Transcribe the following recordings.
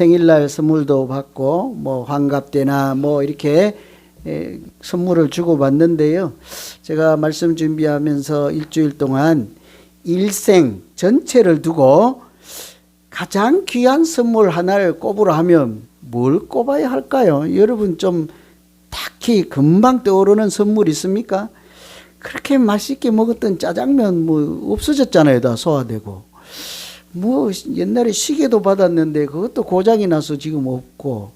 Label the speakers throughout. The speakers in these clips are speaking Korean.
Speaker 1: 생일날 선물도 받고 뭐 환갑 때나 뭐 이렇게 에, 선물을 주고 받는데요. 제가 말씀 준비하면서 일주일 동안 일생 전체를 두고 가장 귀한 선물 하나를 꼽으라 하면 뭘 꼽아야 할까요? 여러분 좀 딱히 금방 떠오르는 선물 있습니까? 그렇게 맛있게 먹었던 짜장면 뭐 없어졌잖아요. 다 소화되고. 뭐 옛날에 시계도 받았는데 그것도 고장이 나서 지금 없고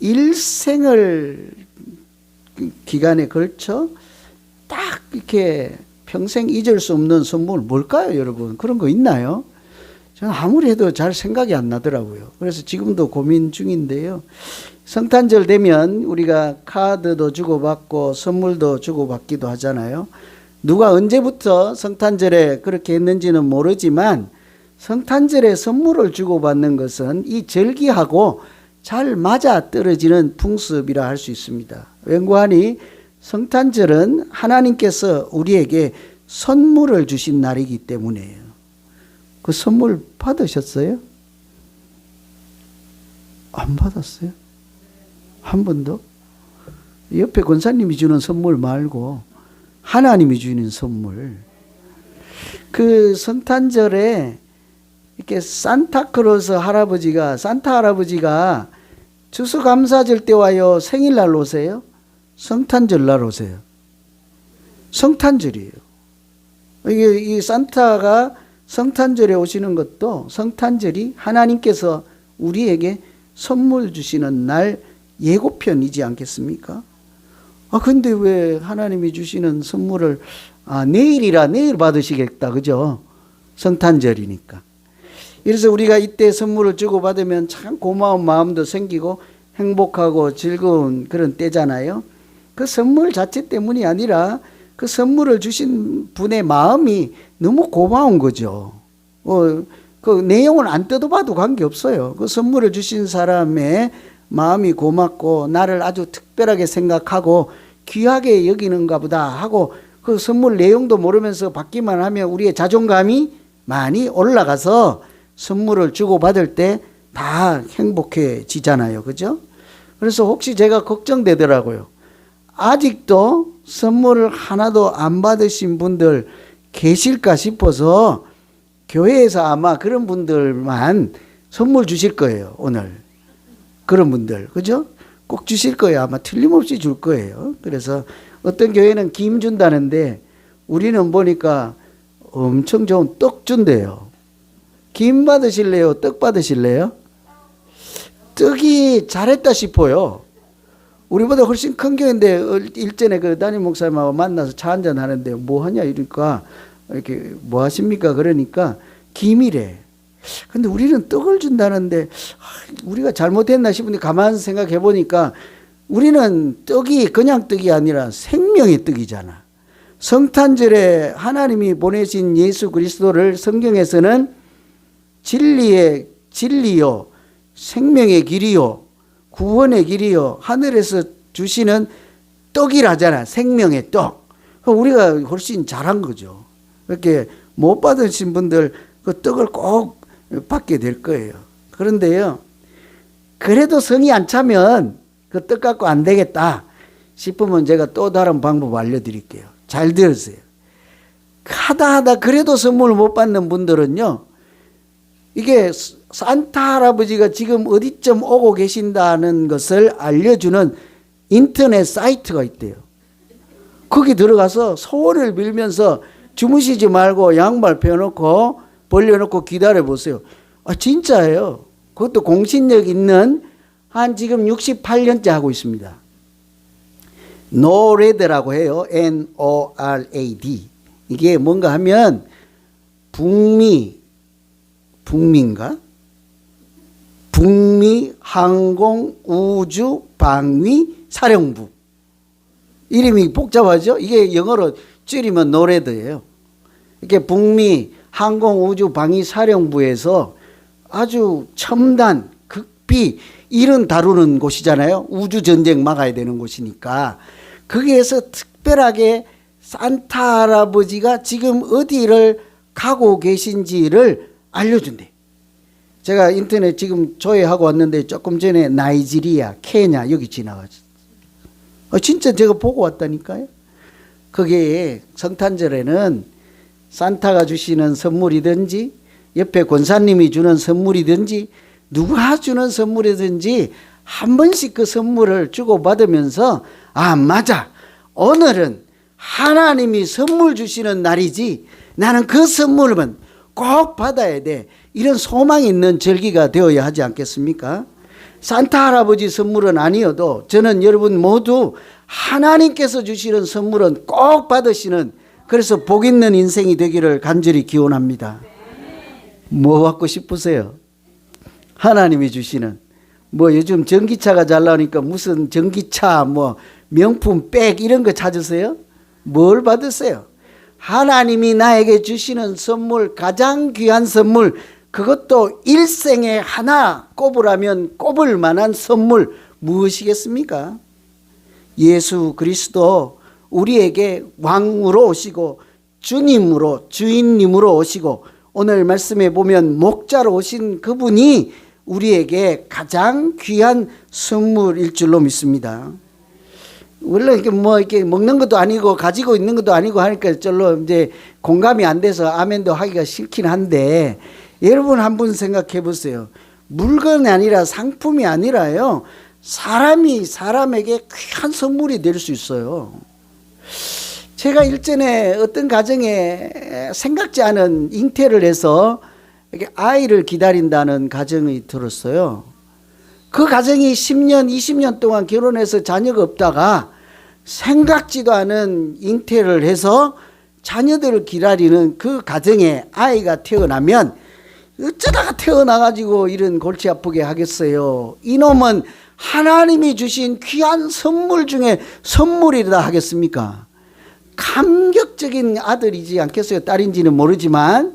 Speaker 1: 일생을 기간에 걸쳐 딱 이렇게 평생 잊을 수 없는 선물 뭘까요, 여러분? 그런 거 있나요? 저는 아무리 해도 잘 생각이 안 나더라고요. 그래서 지금도 고민 중인데요. 성탄절 되면 우리가 카드도 주고받고 선물도 주고받기도 하잖아요. 누가 언제부터 성탄절에 그렇게 했는지는 모르지만 성탄절에 선물을 주고받는 것은 이 절기하고 잘 맞아 떨어지는 풍습이라 할 수 있습니다. 왠고하니 성탄절은 하나님께서 우리에게 선물을 주신 날이기 때문이에요. 그 선물 받으셨어요? 안 받았어요? 한 번도? 옆에 권사님이 주는 선물 말고 하나님이 주는 선물. 그 성탄절에 이렇게 산타크로스 할아버지가 산타 할아버지가 추수감사절 때 와요. 생일날 오세요. 성탄절 날 오세요. 성탄절이에요. 이게 이 산타가 성탄절에 오시는 것도 성탄절이 하나님께서 우리에게 선물 주시는 날 예고편이지 않겠습니까? 아 근데 왜 하나님이 주시는 선물을 아 내일이라 내일 받으시겠다 그죠? 성탄절이니까. 그래서 우리가 이때 선물을 주고 받으면 참 고마운 마음도 생기고 행복하고 즐거운 그런 때잖아요. 그 선물 자체 때문이 아니라 그 선물을 주신 분의 마음이 너무 고마운 거죠. 어, 그 내용을 안 뜯어봐도 관계 없어요. 그 선물을 주신 사람의 마음이 고맙고 나를 아주 특별하게 생각하고 귀하게 여기는가 보다 하고 그 선물 내용도 모르면서 받기만 하면 우리의 자존감이 많이 올라가서 선물을 주고 받을 때 다 행복해지잖아요. 그죠? 그래서 혹시 제가 걱정되더라고요. 아직도 선물을 하나도 안 받으신 분들 계실까 싶어서 교회에서 아마 그런 분들만 선물 주실 거예요, 오늘. 그런 분들. 그죠? 꼭 주실 거예요. 아마 틀림없이 줄 거예요. 그래서 어떤 교회는 김 준다는데 우리는 보니까 엄청 좋은 떡 준대요. 김 받으실래요? 떡 받으실래요? 떡이 잘했다 싶어요. 우리보다 훨씬 큰 교회인데 일전에 그 담임 목사님하고 만나서 차 한잔 하는데 뭐 하냐 이러니까 이렇게 뭐 하십니까 그러니까 김이래. 근데 우리는 떡을 준다는데 우리가 잘못했나 싶은데 가만 생각해 보니까 우리는 떡이 그냥 떡이 아니라 생명의 떡이잖아. 성탄절에 하나님이 보내신 예수 그리스도를 성경에서는 진리의 진리요, 생명의 길이요, 구원의 길이요, 하늘에서 주시는 떡이라잖아. 생명의 떡. 우리가 훨씬 잘한 거죠. 이렇게 못 받으신 분들 그 떡을 꼭 받게 될 거예요. 그런데요, 그래도 성이 안 차면 그 떡 갖고 안 되겠다 싶으면 제가 또 다른 방법 알려드릴게요. 잘 들으세요. 하다 하다 그래도 선물을 못 받는 분들은요, 이게 산타 할아버지가 지금 어디쯤 오고 계신다는 것을 알려주는 인터넷 사이트가 있대요. 거기 들어가서 소원을 빌면서 주무시지 말고 양말 펴놓고 벌려놓고 기다려 보세요. 아, 진짜예요. 그것도 공신력 있는 한 지금 68년째 하고 있습니다. 노레드라고 해요. N-O-R-A-D. 이게 뭔가 하면 북미, 북미인가? 북미 항공 우주 방위 사령부. 이름이 복잡하죠? 이게 영어로 줄이면 노레드예요. 이렇게 북미 항공 우주 방위 사령부에서 아주 첨단 극비 이런 다루는 곳이잖아요. 우주 전쟁 막아야 되는 곳이니까 거기에서 특별하게 산타 할아버지가 지금 어디를 가고 계신지를 알려준대. 제가 인터넷 지금 조회하고 왔는데 조금 전에 나이지리아, 케냐 여기 지나가죠. 어, 진짜 제가 보고 왔다니까요. 거기에 성탄절에는 산타가 주시는 선물이든지 옆에 권사님이 주는 선물이든지 누가 주는 선물이든지 한 번씩 그 선물을 주고받으면서 아 맞아 오늘은 하나님이 선물 주시는 날이지 나는 그 선물은 꼭 받아야 돼 이런 소망이 있는 절기가 되어야 하지 않겠습니까? 산타 할아버지 선물은 아니어도 저는 여러분 모두 하나님께서 주시는 선물은 꼭 받으시는 그래서 복 있는 인생이 되기를 간절히 기원합니다. 뭐 받고 싶으세요? 하나님이 주시는 뭐 요즘 전기차가 잘 나오니까 무슨 전기차 뭐 명품 백 이런 거 찾으세요? 뭘 받으세요? 하나님이 나에게 주시는 선물 가장 귀한 선물 그것도 일생에 하나 꼽으라면 꼽을 만한 선물 무엇이겠습니까? 예수 그리스도 우리에게 왕으로 오시고 주님으로 주인님으로 오시고 오늘 말씀에 보면 목자로 오신 그분이 우리에게 가장 귀한 선물일 줄로 믿습니다. 원래 이렇게 뭐 이렇게 먹는 것도 아니고 가지고 있는 것도 아니고 하니까 별로 이제 공감이 안 돼서 아멘도 하기가 싫긴 한데 여러분 한 분 생각해 보세요. 물건이 아니라 상품이 아니라요. 사람이 사람에게 귀한 선물이 될 수 있어요. 제가 일전에 어떤 가정에 생각지 않은 잉태를 해서 이렇게 아이를 기다린다는 가정이 들었어요. 그 가정이 10년, 20년 동안 결혼해서 자녀가 없다가 생각지도 않은 잉태를 해서 자녀들을 기다리는 그 가정에 아이가 태어나면 어쩌다가 태어나가지고 이런 골치 아프게 하겠어요. 이놈은 하나님이 주신 귀한 선물 중에 선물이라 하겠습니까? 감격적인 아들이지 않겠어요? 딸인지는 모르지만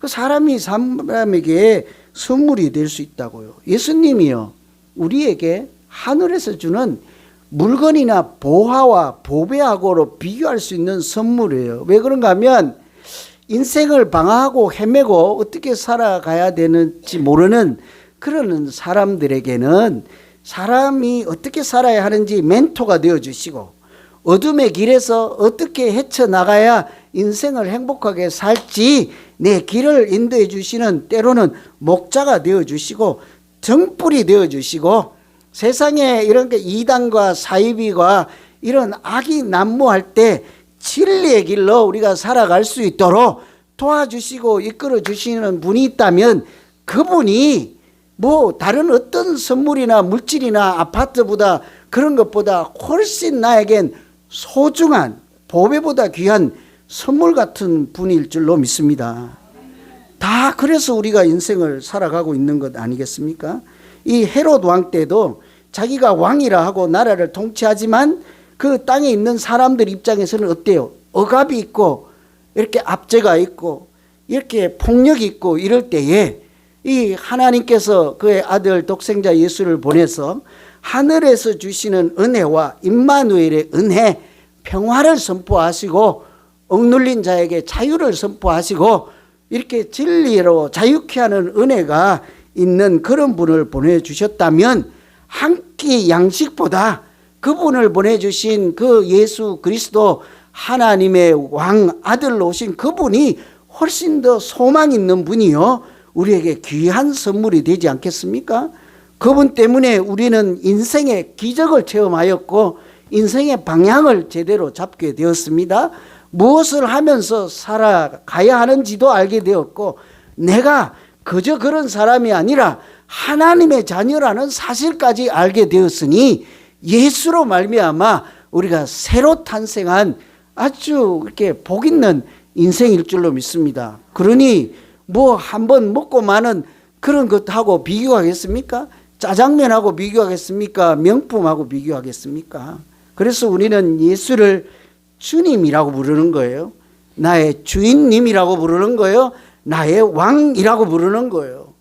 Speaker 1: 그 사람이 사람에게 선물이 될 수 있다고요. 예수님이요. 우리에게 하늘에서 주는 물건이나 보화와 보배하고로 비교할 수 있는 선물이에요. 왜 그런가 하면 인생을 방황하고 헤매고 어떻게 살아가야 되는지 모르는 그런 사람들에게는 사람이 어떻게 살아야 하는지 멘토가 되어 주시고 어둠의 길에서 어떻게 헤쳐나가야 인생을 행복하게 살지 내 길을 인도해 주시는 때로는 목자가 되어 주시고 정불이 되어 주시고 세상에 이런 게 이단과 사이비가 이런 악이 난무할 때 진리의 길로 우리가 살아갈 수 있도록 도와주시고 이끌어 주시는 분이 있다면 그분이 뭐 다른 어떤 선물이나 물질이나 아파트보다 그런 것보다 훨씬 나에겐 소중한 보배보다 귀한 선물 같은 분일 줄로 믿습니다. 다 그래서 우리가 인생을 살아가고 있는 것 아니겠습니까? 이 헤롯 왕 때도 자기가 왕이라 하고 나라를 통치하지만 그 땅에 있는 사람들 입장에서는 어때요? 억압이 있고 이렇게 압제가 있고 이렇게 폭력이 있고 이럴 때에 이 하나님께서 그의 아들 독생자 예수를 보내서 하늘에서 주시는 은혜와 임마누엘의 은혜, 평화를 선포하시고 억눌린 자에게 자유를 선포하시고 이렇게 진리로 자유케 하는 은혜가 있는 그런 분을 보내주셨다면 한 끼 양식보다 그분을 보내주신 그 예수 그리스도 하나님의 왕 아들로 오신 그분이 훨씬 더 소망 있는 분이요. 우리에게 귀한 선물이 되지 않겠습니까? 그분 때문에 우리는 인생의 기적을 체험하였고 인생의 방향을 제대로 잡게 되었습니다. 무엇을 하면서 살아가야 하는지도 알게 되었고 내가 그저 그런 사람이 아니라 하나님의 자녀라는 사실까지 알게 되었으니 예수로 말미암아 우리가 새로 탄생한 아주 이렇게 복 있는 인생일 줄로 믿습니다. 그러니 뭐 한 번 먹고 마는 그런 것하고 비교하겠습니까? 짜장면하고 비교하겠습니까? 명품하고 비교하겠습니까? 그래서 우리는 예수를 주님이라고 부르는 거예요. 나의 주인님이라고 부르는 거예요. 나의 왕이라고 부르는 거예요.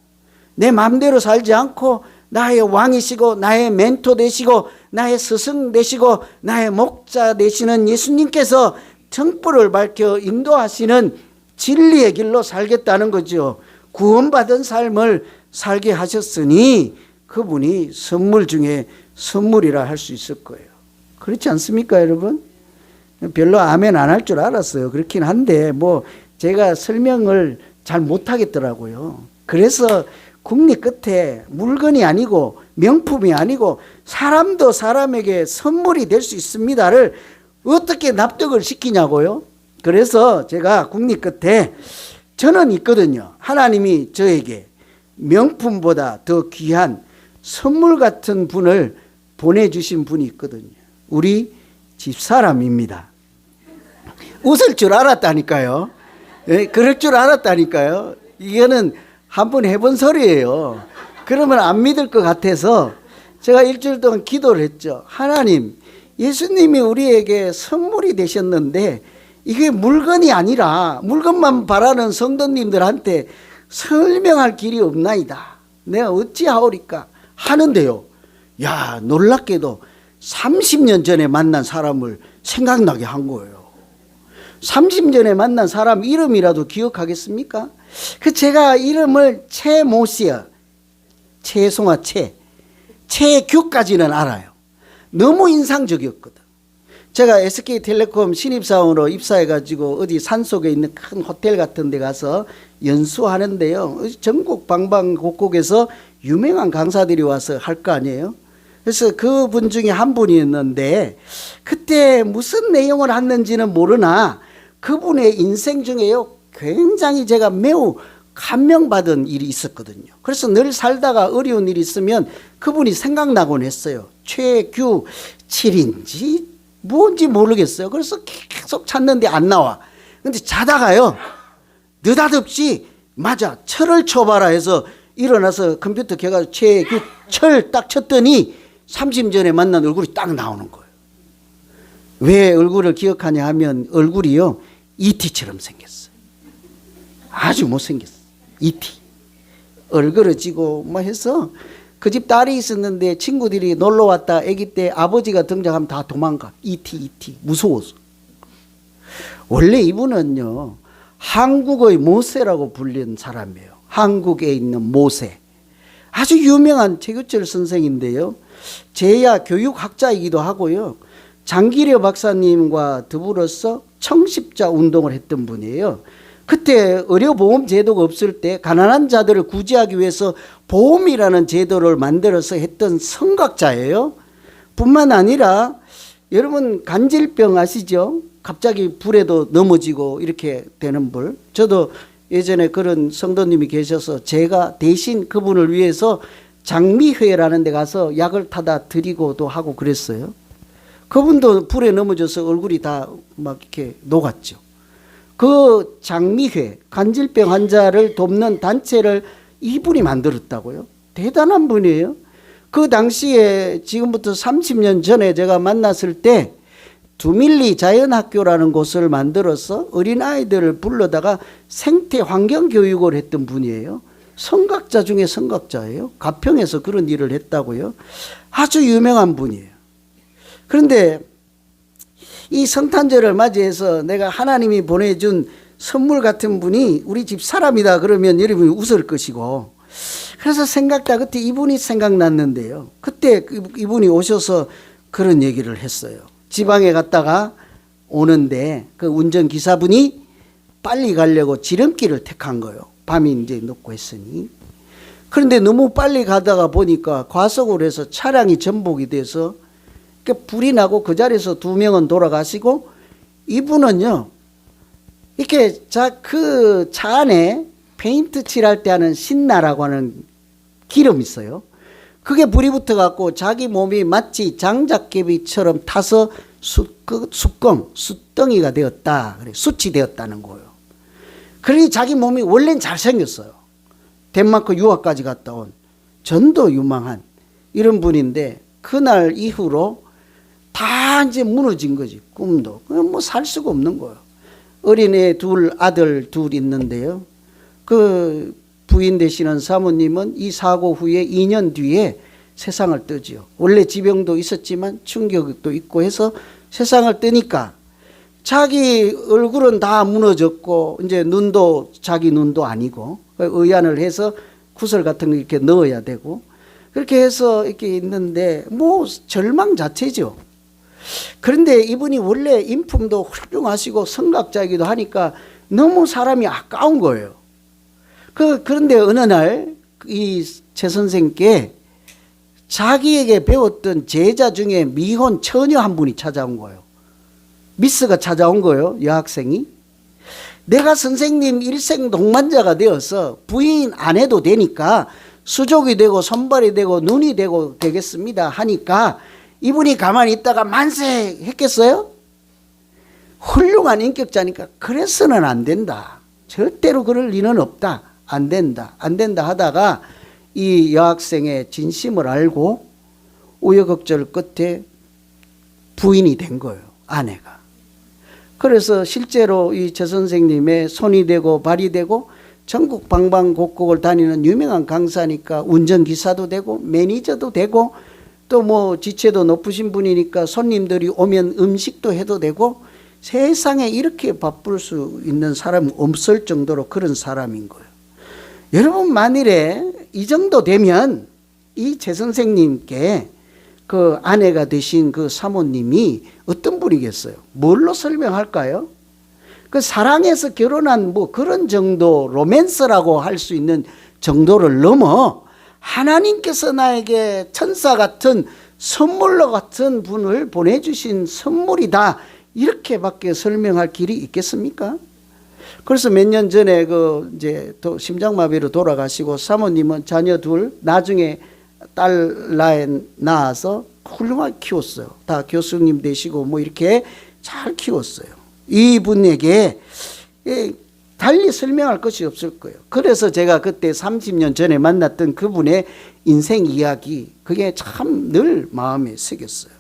Speaker 1: 내 마음대로 살지 않고 나의 왕이시고 나의 멘토 되시고 나의 스승 되시고 나의 목자 되시는 예수님께서 정보를 밝혀 인도하시는 진리의 길로 살겠다는 거죠. 구원받은 삶을 살게 하셨으니 그분이 선물 중에 선물이라 할 수 있을 거예요. 그렇지 않습니까, 여러분? 별로 아멘 안 할 줄 알았어요. 그렇긴 한데 뭐 제가 설명을 잘 못하겠더라고요. 그래서 국리 끝에 물건이 아니고 명품이 아니고 사람도 사람에게 선물이 될 수 있습니다를 어떻게 납득을 시키냐고요. 그래서 제가 국리 끝에 저는 있거든요. 하나님이 저에게 명품보다 더 귀한 선물 같은 분을 보내주신 분이 있거든요. 우리 집사람입니다. 웃을 줄 알았다니까요. 예, 그럴 줄 알았다니까요. 이거는 한 번 해본 소리예요. 그러면 안 믿을 것 같아서 제가 일주일 동안 기도를 했죠. 하나님, 예수님이 우리에게 선물이 되셨는데 이게 물건이 아니라 물건만 바라는 성도님들한테 설명할 길이 없나이다. 내가 어찌하오리까 하는데요. 야, 놀랍게도 30년 전에 만난 사람을 생각나게 한 거예요. 30년에 만난 사람 이름이라도 기억하겠습니까? 그 제가 이름을 최모 씨야. 최송아 최. 최규까지는 알아요. 너무 인상적이었거든. 제가 SK텔레콤 신입사원으로 입사해가지고 어디 산속에 있는 큰 호텔 같은 데 가서 연수하는데요. 전국 방방곡곡에서 유명한 강사들이 와서 할 거 아니에요? 그래서 그 분 중에 한 분이었는데 그때 무슨 내용을 했는지는 모르나 그분의 인생 중에요 굉장히 제가 매우 감명받은 일이 있었거든요. 그래서 늘 살다가 어려운 일이 있으면 그분이 생각나곤 했어요. 최규 7인지 뭔지 모르겠어요. 그래서 계속 찾는데 안 나와. 근데 자다가요 느닷없이 맞아 철을 쳐봐라 해서 일어나서 컴퓨터 켜가지고 최규 철 딱 쳤더니 30년 전에 만난 얼굴이 딱 나오는 거예요. 왜 얼굴을 기억하냐 하면 얼굴이요 이티처럼 생겼어요. 아주 못생겼어. 이티. 얼그러지고 뭐 해서 그 집 딸이 있었는데 친구들이 놀러 왔다 아기 때 아버지가 등장하면 다 도망가. 이티 이티 무서워서. 원래 이분은요 한국의 모세라고 불린 사람이에요. 한국에 있는 모세. 아주 유명한 최규철 선생인데요. 제야 교육학자이기도 하고요. 장기려 박사님과 더불어서 청십자 운동을 했던 분이에요. 그때 의료보험 제도가 없을 때 가난한 자들을 구제하기 위해서 보험이라는 제도를 만들어서 했던 성각자예요. 뿐만 아니라 여러분 간질병 아시죠? 갑자기 불에도 넘어지고 이렇게 되는 불. 저도 예전에 그런 성도님이 계셔서 제가 대신 그분을 위해서 장미회라는 데 가서 약을 타다 드리고도 하고 그랬어요. 그분도 불에 넘어져서 얼굴이 다 막 이렇게 녹았죠. 그 장미회 간질병 환자를 돕는 단체를 이분이 만들었다고요. 대단한 분이에요. 그 당시에 지금부터 30년 전에 제가 만났을 때 두밀리 자연학교라는 곳을 만들어서 어린아이들을 불러다가 생태 환경 교육을 했던 분이에요. 성각자 중에 성각자예요. 가평에서 그런 일을 했다고요. 아주 유명한 분이에요. 그런데 이 성탄절을 맞이해서 내가 하나님이 보내준 선물 같은 분이 우리 집 사람이다 그러면 여러분이 웃을 것이고 그래서 생각다 그때 이분이 생각났는데요. 그때 그 이분이 오셔서 그런 얘기를 했어요. 지방에 갔다가 오는데 그 운전 기사분이 빨리 가려고 지름길을 택한 거예요. 밤이 이제 늦고 했으니. 그런데 너무 빨리 가다가 보니까 과속을 해서 차량이 전복이 돼서 그 불이 나고 그 자리에서 두 명은 돌아가시고 이분은요 이렇게 자 그 차 안에 페인트 칠할 때 하는 신나라고 하는 기름 있어요. 그게 불이 붙어 갖고 자기 몸이 마치 장작개비처럼 타서 수, 그 숯검, 숯덩이가 되었다. 그래, 숯이 되었다는 거예요. 그러니 자기 몸이 원래는 잘생겼어요. 덴마크 유학까지 갔다 온 전도 유망한 이런 분인데 그날 이후로 다 이제 무너진 거지 꿈도 뭐 살 수가 없는 거예요. 어린애 둘 아들 둘 있는데요. 그 부인 되시는 사모님은 이 사고 후에 2년 뒤에 세상을 뜨지요. 원래 지병도 있었지만 충격도 있고 해서 세상을 뜨니까 자기 얼굴은 다 무너졌고 이제 눈도 자기 눈도 아니고 의안을 해서 구설 같은 거 이렇게 넣어야 되고 그렇게 해서 이렇게 있는데 뭐 절망 자체죠. 그런데 이분이 원래 인품도 훌륭하시고 성각자이기도 하니까 너무 사람이 아까운 거예요. 그 그런데 어느 날이최 선생께 자기에게 배웠던 제자 중에 미혼 처녀 한 분이 찾아온 거예요. 미스가 찾아온 거예요. 여학생이. 내가 선생님 일생 동반자가 되어서 부인 안 해도 되니까 수족이 되고 손발이 되고 눈이 되고 되겠습니다 하니까 이분이 가만히 있다가 만세 했겠어요? 훌륭한 인격자니까 그래서는 안 된다. 절대로 그럴 리는 없다. 안 된다. 안 된다 하다가 이 여학생의 진심을 알고 우여곡절 끝에 부인이 된 거예요. 아내가. 그래서 실제로 이최 선생님의 손이 되고 발이 되고 전국 방방곡곡을 다니는 유명한 강사니까 운전기사도 되고 매니저도 되고 또 뭐 지체도 높으신 분이니까 손님들이 오면 음식도 해도 되고 세상에 이렇게 바쁠 수 있는 사람이 없을 정도로 그런 사람인 거예요. 여러분 만일에 이 정도 되면 이 제 선생님께 그 아내가 되신 그 사모님이 어떤 분이겠어요? 뭘로 설명할까요? 그 사랑해서 결혼한 뭐 그런 정도 로맨스라고 할 수 있는 정도를 넘어 하나님께서 나에게 천사 같은 선물로 같은 분을 보내주신 선물이다. 이렇게밖에 설명할 길이 있겠습니까? 그래서 몇 년 전에 그 이제 또 심장마비로 돌아가시고 사모님은 자녀 둘 나중에 딸 나에 낳아서 훌륭하게 키웠어요. 다 교수님 되시고 뭐 이렇게 잘 키웠어요. 이분에게 예, 달리 설명할 것이 없을 거예요. 그래서 제가 그때 30년 전에 만났던 그분의 인생 이야기 그게 참 늘 마음에 새겼어요.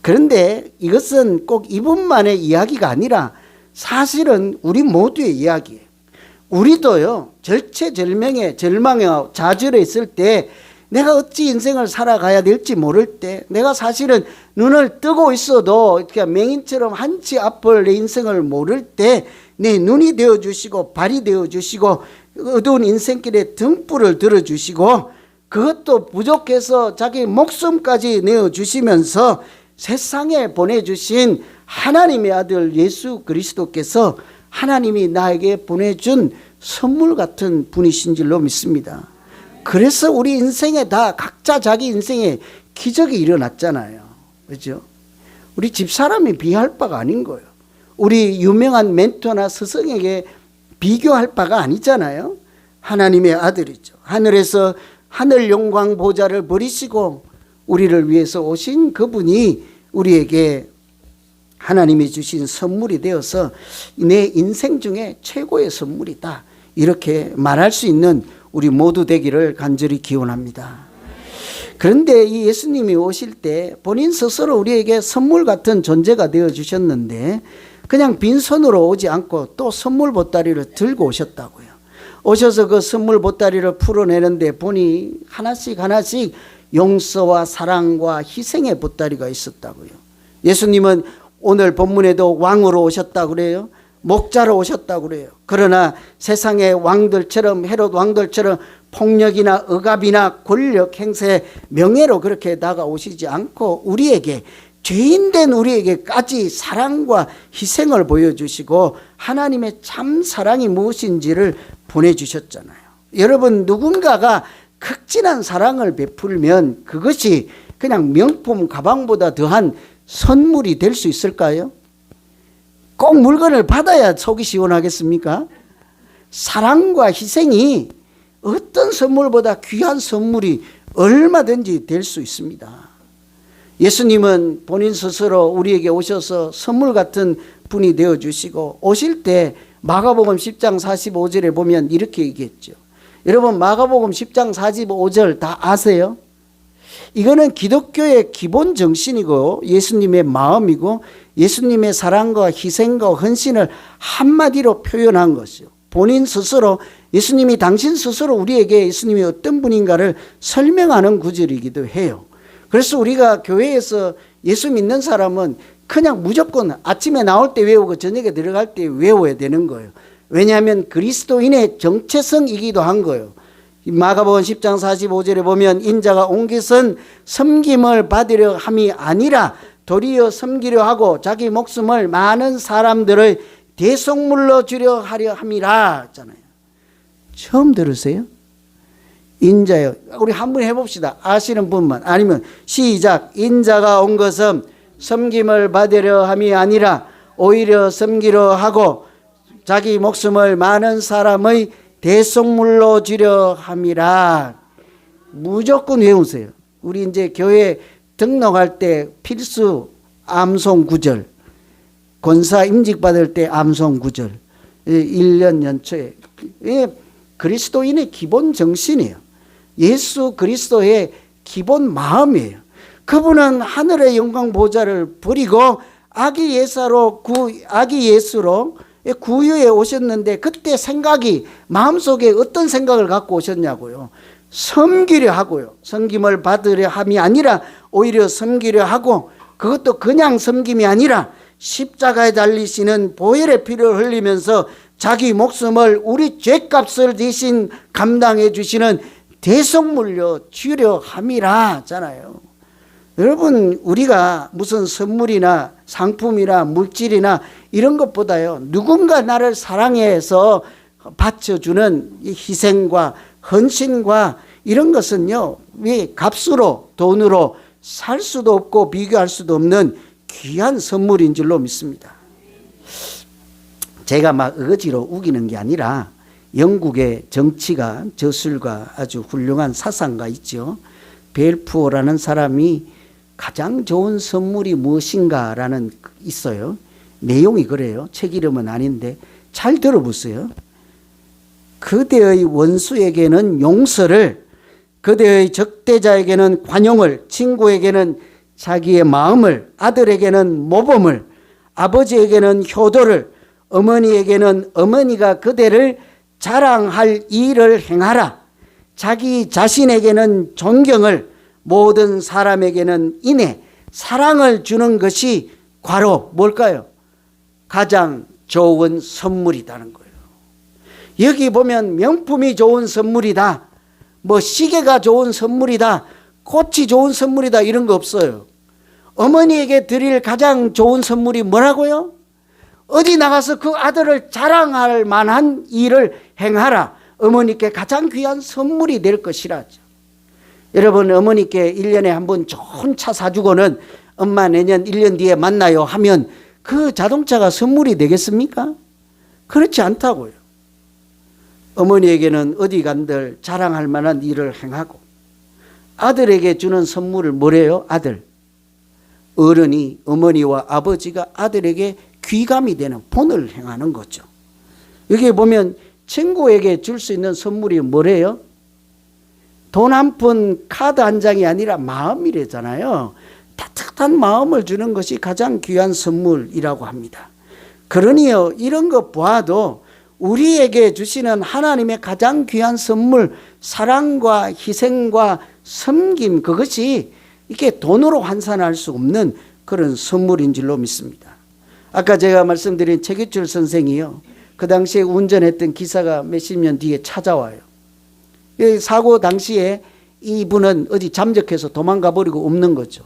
Speaker 1: 그런데 이것은 꼭 이분만의 이야기가 아니라 사실은 우리 모두의 이야기예요. 우리도요, 절체절명에, 절망에 좌절해 있을 때 내가 어찌 인생을 살아가야 될지 모를 때 내가 사실은 눈을 뜨고 있어도 이렇게 맹인처럼 한치 앞을 내 인생을 모를 때 내 눈이 되어 주시고 발이 되어 주시고 어두운 인생길에 등불을 들어 주시고 그것도 부족해서 자기 목숨까지 내어 주시면서 세상에 보내 주신 하나님의 아들 예수 그리스도께서 하나님이 나에게 보내준 선물 같은 분이신 줄로 믿습니다. 그래서 우리 인생에 다 각자 자기 인생에 기적이 일어났잖아요. 그죠? 우리 집사람이 비할 바가 아닌 거예요. 우리 유명한 멘토나 스승에게 비교할 바가 아니잖아요. 하나님의 아들이죠. 하늘에서 하늘 영광 보좌를 버리시고 우리를 위해서 오신 그분이 우리에게 하나님이 주신 선물이 되어서 내 인생 중에 최고의 선물이다. 이렇게 말할 수 있는 우리 모두 되기를 간절히 기원합니다. 그런데 이 예수님이 오실 때 본인 스스로 우리에게 선물 같은 존재가 되어 주셨는데 그냥 빈손으로 오지 않고 또 선물 보따리를 들고 오셨다고요. 오셔서 그 선물 보따리를 풀어내는데 보니 하나씩 하나씩 용서와 사랑과 희생의 보따리가 있었다고요. 예수님은 오늘 본문에도 왕으로 오셨다 그래요. 목자로 오셨다 그래요. 그러나 세상의 왕들처럼 헤롯 왕들처럼 폭력이나 억압이나 권력 행세 명예로 그렇게 다가오시지 않고 우리에게 죄인된 우리에게까지 사랑과 희생을 보여주시고 하나님의 참 사랑이 무엇인지를 보내주셨잖아요. 여러분 누군가가 극진한 사랑을 베풀면 그것이 그냥 명품 가방보다 더한 선물이 될 수 있을까요? 꼭 물건을 받아야 속이 시원하겠습니까? 사랑과 희생이 어떤 선물보다 귀한 선물이 얼마든지 될 수 있습니다. 예수님은 본인 스스로 우리에게 오셔서 선물 같은 분이 되어 주시고 오실 때 마가복음 10장 45절에 보면 이렇게 얘기했죠. 여러분 마가복음 10장 45절 다 아세요? 이거는 기독교의 기본 정신이고 예수님의 마음이고 예수님의 사랑과 희생과 헌신을 한마디로 표현한 것이요. 본인 스스로 예수님이 당신 스스로 우리에게 예수님이 어떤 분인가를 설명하는 구절이기도 해요. 그래서 우리가 교회에서 예수 믿는 사람은 그냥 무조건 아침에 나올 때 외우고 저녁에 들어갈 때 외워야 되는 거예요. 왜냐하면 그리스도인의 정체성이기도 한 거예요. 마가복음 10장 45절에 보면 인자가 온 것은 섬김을 받으려 함이 아니라 도리어 섬기려 하고 자기 목숨을 많은 사람들의 대속물로 주려 하려 함이라 했잖아요. 처음 들으세요? 인자요. 우리 한번 해봅시다. 아시는 분만. 아니면 시작. 인자가 온 것은 섬김을 받으려 함이 아니라 오히려 섬기려 하고 자기 목숨을 많은 사람의 대속물로 주려 함이라. 무조건 외우세요. 우리 이제 교회 등록할 때 필수 암송 구절, 권사 임직 받을 때 암송 구절, 1년 연초에 그리스도인의 기본 정신이에요. 예수 그리스도의 기본 마음이에요. 그분은 하늘의 영광 보좌를 버리고 아기 예사로 구 아기 예수로 구유에 오셨는데 그때 생각이 마음속에 어떤 생각을 갖고 오셨냐고요. 섬기려 하고요. 섬김을 받으려 함이 아니라 오히려 섬기려 하고 그것도 그냥 섬김이 아니라 십자가에 달리시는 보혈의 피를 흘리면서 자기 목숨을 우리 죄값을 대신 감당해 주시는 대속물로 주려 함이라 하잖아요. 여러분 우리가 무슨 선물이나 상품이나 물질이나 이런 것보다요 누군가 나를 사랑해서 바쳐주는 이 희생과 헌신과 이런 것은요 이 값으로 돈으로 살 수도 없고 비교할 수도 없는 귀한 선물인 줄로 믿습니다. 제가 막 어거지로 우기는 게 아니라 영국의 정치가 저술가 아주 훌륭한 사상가 있죠. 벨푸어라는 사람이 가장 좋은 선물이 무엇인가라는 있어요. 내용이 그래요. 책 이름은 아닌데 잘 들어보세요. 그대의 원수에게는 용서를, 그대의 적대자에게는 관용을, 친구에게는 자기의 마음을, 아들에게는 모범을, 아버지에게는 효도를, 어머니에게는 어머니가 그대를 자랑할 일을 행하라. 자기 자신에게는 존경을, 모든 사람에게는 인애, 사랑을 주는 것이 과로 뭘까요? 가장 좋은 선물이다는 거예요. 여기 보면 명품이 좋은 선물이다. 뭐 시계가 좋은 선물이다. 꽃이 좋은 선물이다. 이런 거 없어요. 어머니에게 드릴 가장 좋은 선물이 뭐라고요? 어디 나가서 그 아들을 자랑할 만한 일을 행하라. 어머니께 가장 귀한 선물이 될 것이라죠. 여러분 어머니께 1년에 한 번 좋은 차 사주고는 엄마 내년 1년 뒤에 만나요 하면 그 자동차가 선물이 되겠습니까? 그렇지 않다고요. 어머니에게는 어디 간들 자랑할 만한 일을 행하고 아들에게 주는 선물을 뭐래요? 아들. 어른이 어머니와 아버지가 아들에게 귀감이 되는 본을 행하는 거죠. 여기 보면 친구에게 줄 수 있는 선물이 뭐래요? 돈 한 푼 카드 한 장이 아니라 마음이래잖아요. 따뜻한 마음을 주는 것이 가장 귀한 선물이라고 합니다. 그러니요, 이런 것 보아도 우리에게 주시는 하나님의 가장 귀한 선물, 사랑과 희생과 섬김, 그것이 이렇게 돈으로 환산할 수 없는 그런 선물인 줄로 믿습니다. 아까 제가 말씀드린 최기출 선생이요. 그 당시에 운전했던 기사가 몇십 년 뒤에 찾아와요. 사고 당시에 이분은 어디 잠적해서 도망가 버리고 없는 거죠.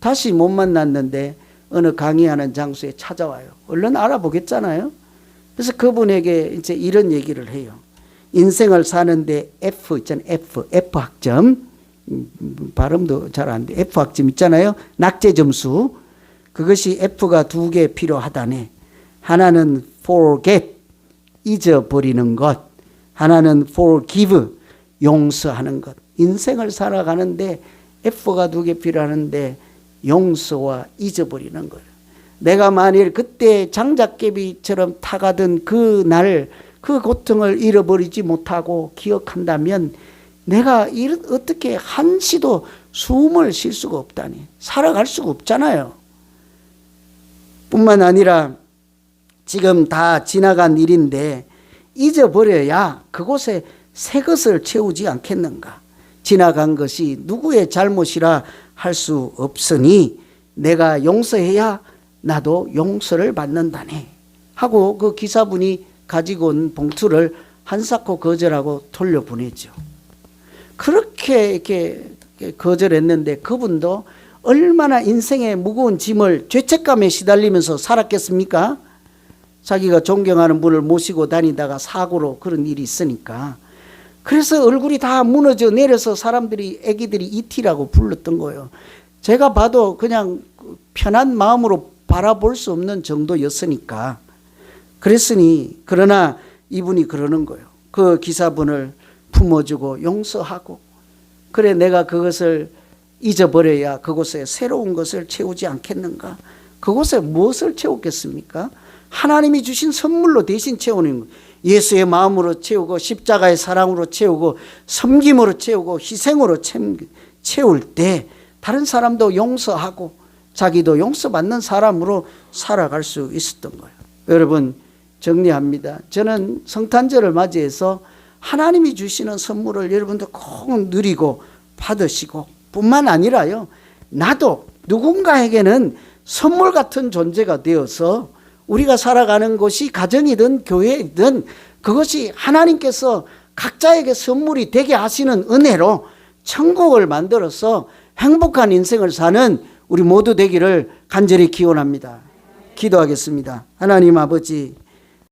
Speaker 1: 다시 못 만났는데 어느 강의하는 장소에 찾아와요. 얼른 알아보겠잖아요. 그래서 그분에게 이제 이런 얘기를 해요. 인생을 사는데 F 있잖아요. F, F 학점. 음, 발음도 잘 안 돼. F 학점 있잖아요. 낙제 점수. 그것이 F가 두 개 필요하다네. 하나는 forget, 잊어버리는 것. 하나는 forgive, 용서하는 것. 인생을 살아가는데 F가 두 개 필요하는데 용서와 잊어버리는 거예요. 내가 만일 그때 장작개비처럼 타가던 그 날, 그 고통을 잃어버리지 못하고 기억한다면 내가 어떻게 한시도 숨을 쉴 수가 없다니. 살아갈 수가 없잖아요. 뿐만 아니라 지금 다 지나간 일인데 잊어버려야 그곳에 새 것을 채우지 않겠는가. 지나간 것이 누구의 잘못이라 할 수 없으니 내가 용서해야 나도 용서를 받는다네. 하고 그 기사분이 가지고 온 봉투를 한사코 거절하고 돌려보내죠. 그렇게 이렇게 거절했는데 그분도 얼마나 인생의 무거운 짐을 죄책감에 시달리면서 살았겠습니까? 자기가 존경하는 분을 모시고 다니다가 사고로 그런 일이 있으니까. 그래서 얼굴이 다 무너져 내려서 사람들이 애기들이 이티라고 불렀던 거예요. 제가 봐도 그냥 편한 마음으로 바라볼 수 없는 정도였으니까. 그랬으니 그러나 이분이 그러는 거예요. 그 기사분을 품어주고 용서하고 그래 내가 그것을 잊어버려야 그곳에 새로운 것을 채우지 않겠는가? 그곳에 무엇을 채우겠습니까? 하나님이 주신 선물로 대신 채우는 거. 예수의 마음으로 채우고 십자가의 사랑으로 채우고 섬김으로 채우고 희생으로 채- 채울 때 다른 사람도 용서하고 자기도 용서받는 사람으로 살아갈 수 있었던 거예요. 여러분 정리합니다. 저는 성탄절을 맞이해서 하나님이 주시는 선물을 여러분도 꼭 누리고 받으시고 뿐만 아니라요. 나도 누군가에게는 선물 같은 존재가 되어서 우리가 살아가는 곳이 가정이든 교회이든 그것이 하나님께서 각자에게 선물이 되게 하시는 은혜로 천국을 만들어서 행복한 인생을 사는 우리 모두 되기를 간절히 기원합니다. 기도하겠습니다. 하나님 아버지